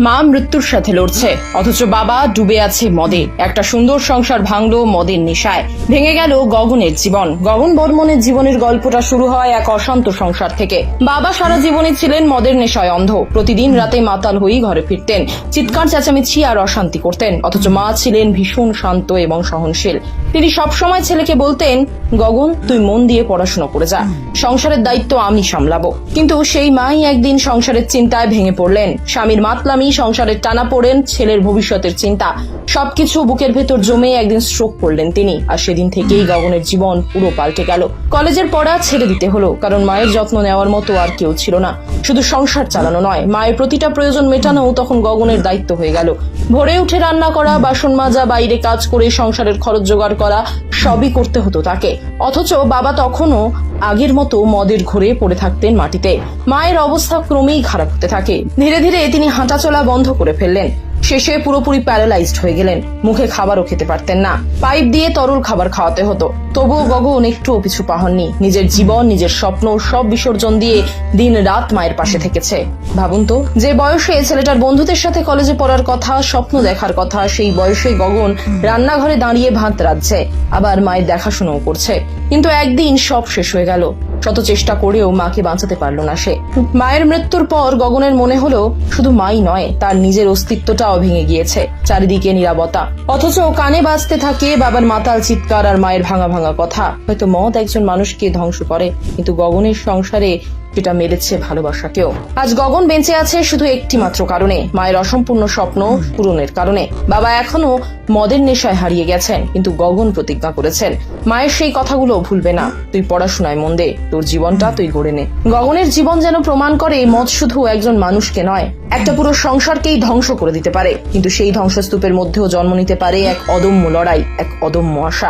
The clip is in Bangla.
মা মৃত্যুর সাথে লড়ছে। অথচ বাবা ডুবে আছে মদে। একটা সুন্দর সংসার ভাঙলো মদের নেশায়। ভেঙে গেল গগনের জীবন। গগন বর্মনের জীবনের গল্পটা শুরু হয় এক অশান্ত সংসার থেকে। বাবা সারা জীবনে ছিলেন মদের নেশায় অন্ধ। প্রতিদিন রাতে মাতাল হয়েই ঘরে ফিরতেন। চিৎকার, চেঁচামেচি আর অশান্তি করতেন। অথচ মা ছিলেন ভীষণ শান্ত এবং সহনশীল। তিনি সবসময় ছেলেকে বলতেন, গগন, তুই মন দিয়ে পড়াশোনা করে যা। সংসারের দায়িত্ব আমি সামলাবো। কিন্তু সেই মাই একদিন সংসারের চিন্তায় ভেঙে পড়লেন। স্বামীর মাতলামি সংসারের টানা পড়েন, ছেলের ভবিষ্যতের চিন্তা। সবকিছু বুকের ভেতর জমে একদিন স্ট্রোক করলেন তিনি, আর সেদিন থেকেই গগনের জীবন পুরো পাল্টে গেল। কলেজের পড়া ছেড়ে দিতে হলো, কারণ মায়ের যত্ন নেওয়ার মতো আর কেউ ছিল না। শুধু সংসার চালানো নয়, মায়ের প্রতিটা প্রয়োজন মেটানো তখন গগনের দায়িত্ব হয়ে গেল। ভোরে উঠে রান্না করা, বাসন মাজা, বাইরে কাজ করে সংসারের খরচ জোগাড় করা সবই করতে হতো তাকে। অথচ বাবা তখনও আগের মতো মদের ঘরে পড়ে থাকতেন মাটিতে। মায়ের অবস্থা ক্রমেই খারাপ হতে থাকে। ধীরে ধীরে তিনি হাঁটাচলা বন্ধ করে ফেললেন। শেষে পুরোপুরি প্যারালাইজড হয়ে গেলেন। মুখে খাবারও খেতে পারতেন না। পাইপ দিয়ে তরল খাবার খাওয়াতে হতো। তবুও গগন একটুও পিছু পাহননি। নিজের জীবন, নিজের স্বপ্ন, সব বিসর্জন দিয়ে দিন রাত মায়ের পাশে থেকেছে। ভাবুন তো, যে বয়সে ছেলেটার বন্ধুদের সাথে কলেজে পড়ার কথা, স্বপ্ন দেখার কথা, সেই বয়সে গগন রান্নাঘরে দাঁড়িয়ে ভাত রাঁধছে। আবার মায়ের দেখাশোনাও করছে। কিন্তু একদিন সব শেষ হয়ে গেল। শত চেষ্টা করেও মাকে বাঁচাতে পারল না সে। মায়ের মৃত্যুর পর গগনের মনে হলো, শুধু মাই নয়, তার নিজের অস্তিত্বটাও ভেঙে গিয়েছে, চারিদিকে নিরাপত্তা। অথচ কানে বাজতে থাকে বাবার মাতাল চিৎকার আর মায়ের ভাঙা ভাঙা কথা। হয়তো মদ একজন মানুষকে ধ্বংস করে, কিন্তু গগনের সংসারে যেটা মেরেছে ভালোবাসাকেও। আজ গগন বেঁচে আছে শুধু একটি মাত্র কারণে, মায়ের অসম্পূর্ণ স্বপ্ন পূরণের কারণে। বাবা এখনও মদের নেশায় হারিয়ে গেছেন, কিন্তু গগন প্রতিজ্ঞা করেছেন, মায়ের সেই কথাগুলো ভুলবে না, তুই পড়াশোনায় মন দে, তোর জীবনটা তুই গড়ে নে। গগনের জীবন যেন প্রমাণ করে, মদ শুধু একজন মানুষকে নয়, একটা পুরো সংসারকেই ধ্বংস করে দিতে পারে। কিন্তু সেই ধ্বংসস্তূপের মধ্যেও জন্ম নিতে পারে এক অদম্য লড়াই, এক অদম্য আশা।